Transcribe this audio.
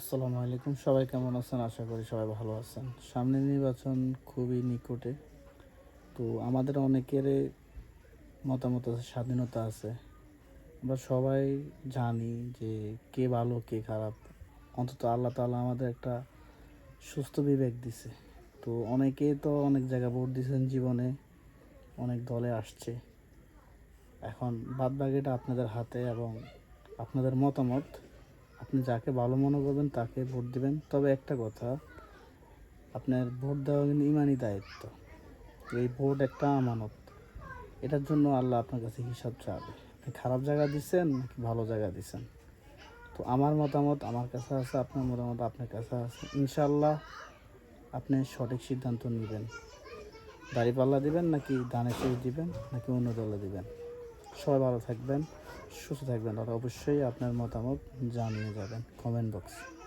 আসসালামু আলাইকুম। সবাই কেমন আছেন? আশা করি সবাই ভালো আছেন। সামনে নির্বাচন খুবই নিকটে। তো আমাদের অনেকের মতামত আছে, স্বাধীনতা আছে। আমরা সবাই জানি যে কে ভালো, কে খারাপ। অন্তত আল্লাহ তাআলা আমাদের একটা সুস্থ বিবেক দিছে। তো অনেকে তো অনেক জায়গায় ভোট দিয়েছেন জীবনে, অনেক দলে আসছে। এখন বাদ বাকিটা আপনাদের হাতে এবং আপনাদের মতামত। আপনি যাকে ভালো মনে করবেন, তাকে ভোট দেবেন। তবে একটা কথা, আপনার ভোট দেওয়া কিন্তু ইমানই দায়িত্ব। এই ভোট একটা আমানত। এটার জন্য আল্লাহ আপনার কাছে হিসাব চাবে। আপনি খারাপ জায়গা দিচ্ছেন নাকি ভালো জায়গা দিচ্ছেন? তো আমার মতামত, আমার কাছে আছে, আপনার মতামত আপনার কাছে আছে। ইনশাল্লাহ আপনি সঠিক সিদ্ধান্ত নেবেন। দাড়িপাল্লা দিবেন নাকি ধানের শেষ দিবেন নাকি অন্য দলে দিবেন? সবাই ভালো থাকবেন সুস্থ থাকবেন আর অবশ্যই আপনার মতামত জানিয়ে যাবেন কমেন্ট বক্সে